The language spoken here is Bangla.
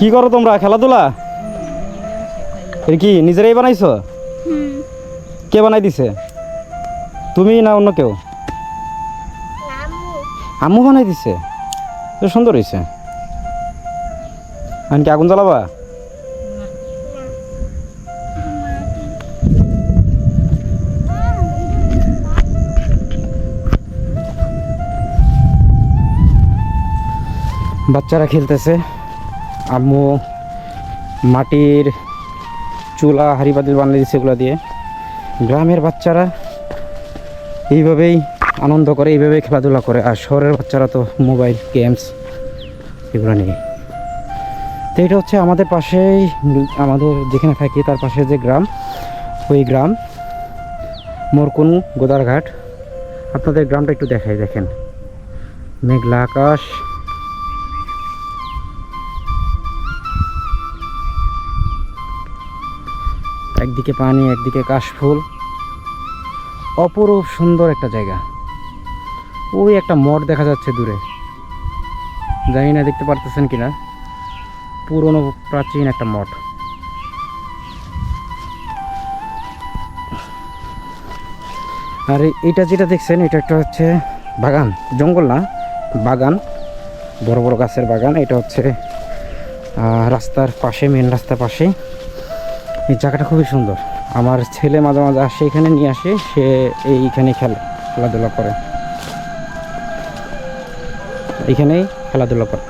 কি করো তোমরা? খেলাধুলা? এর কি নিজেরাই বানাইছো? কে বানাই দিছে? তুমি না অন্য কেউ? আম্মু। বানাই দিছে? তো সুন্দর হয়েছে আর কি আগুন জ্বালাবা? বাচ্চারা খেলতেছে। আম্মু মাটির চুলা, হাড়ি পাতিল বানিয়ে দিচ্ছে এগুলো দিয়ে। গ্রামের বাচ্চারা এইভাবেই আনন্দ করে, এইভাবেই খেলাধুলা করে। আর শহরের বাচ্চারা তো মোবাইল, গেমস এগুলো নিয়ে। তো এটা হচ্ছে আমাদের পাশেই, আমাদের যেখানে থাকি, তার পাশে যে গ্রাম, ওই গ্রাম, মোরকুন গোদারঘাট। আপনাদের গ্রামটা একটু দেখাই, দেখেন। মেঘলা আকাশ। একদিকে পানি, একদিকে কাশফুল অপরূপ সুন্দর একটা জায়গা। ওই একটা মঠ দেখা যাচ্ছে দূরে। জানি না, দেখতে পারতেছেন কিনা? পুরনো, প্রাচীন একটা মঠ। আর এটা যেটা দেখছেন, এটা একটা হচ্ছে বাগান। জঙ্গল না, বাগান। বড় বড় গাছের বাগান। এটা হচ্ছে রাস্তার পাশে মেন রাস্তার পাশে এই জায়গাটা খুবই সুন্দর। আমার ছেলে মাঝে মাঝে আসে, এখানে নিয়ে আসে, সে এইখানে খেলে, খেলাধুলা করে। এখানেই খেলাধুলা করে।